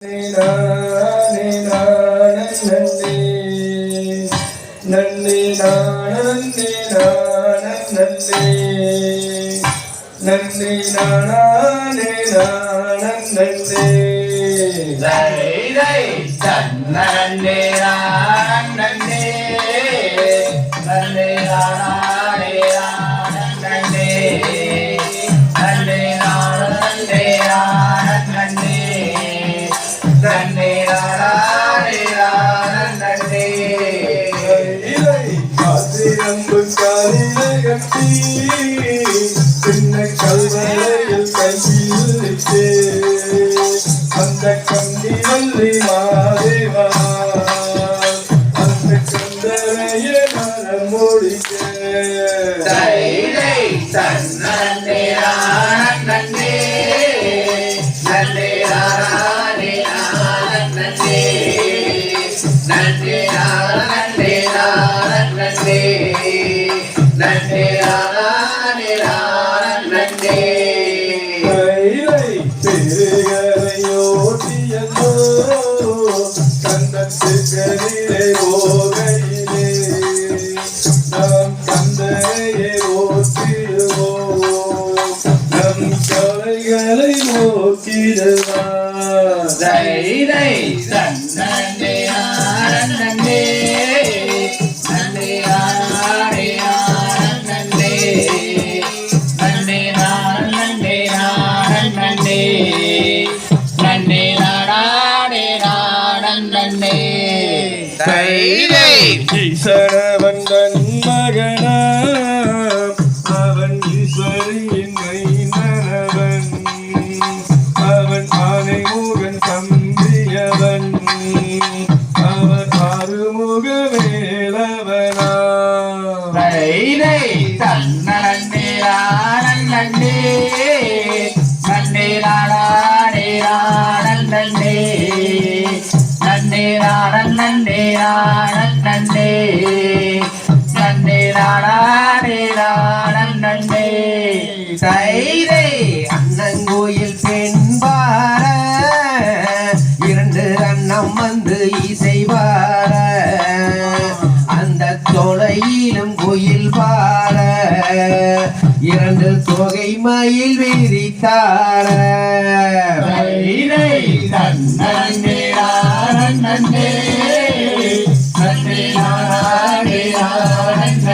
நன்றி நன்றி நன்றி நன்னே நானே நானே நன்றி நன்றி நன்றி நன்னே. காலிலே கட்டி சின்ன கல்வரையில் கையில் இட்டு அந்த கண்டி மாதேவா அந்த கந்தரைய மனம் முடிக்க நன்னே நானே நன்னே கைலை பெருகரையோட்டியல்லோ கண்டத்து கரிலே போகையிலே நாம் கந்தரையே ஓட்டிடுவோம் நம் கலைகளை நோக்கிடுவார். தை தை நன்னே நன்னே மகனா அவன் மைந்தனவன் அவன் ஆனை முகன் தம்பியவன். நன்னே நன்னே நன்னே நானே நன்னே தைரை அண்ணங்கோயில் பெண்பார இரண்டு அண்ணம் வந்து இசைவார அந்த தொலையிலும் கோயில் பார இரண்டு தொகை மயில் விரித்தார தை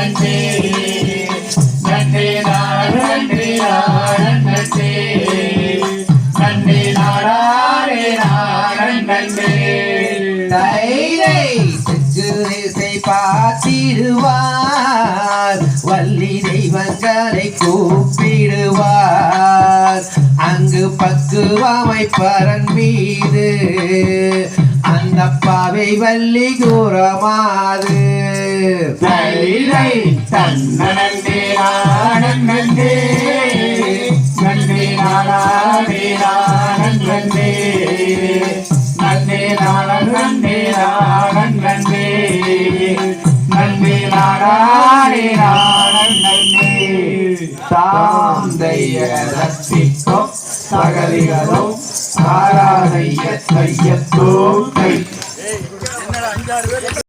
நன்னே நன்னே நானே தைரை பார்த்திடுவார் வள்ளி தெய்வங்களை கூப்பிடுவார். அங்கு பக்குவாமை பரன் மீது. அந்த பாவை வள்ளி கூறமாறு. தை தன்னே நானே நன்னே நானே நன்னே நன்னே நானே நன்னே நன்னே நானே நன்னே தாந்தைய ரத்திக்கும் சகலிகளும் ஆராதைய தையத்தோ கை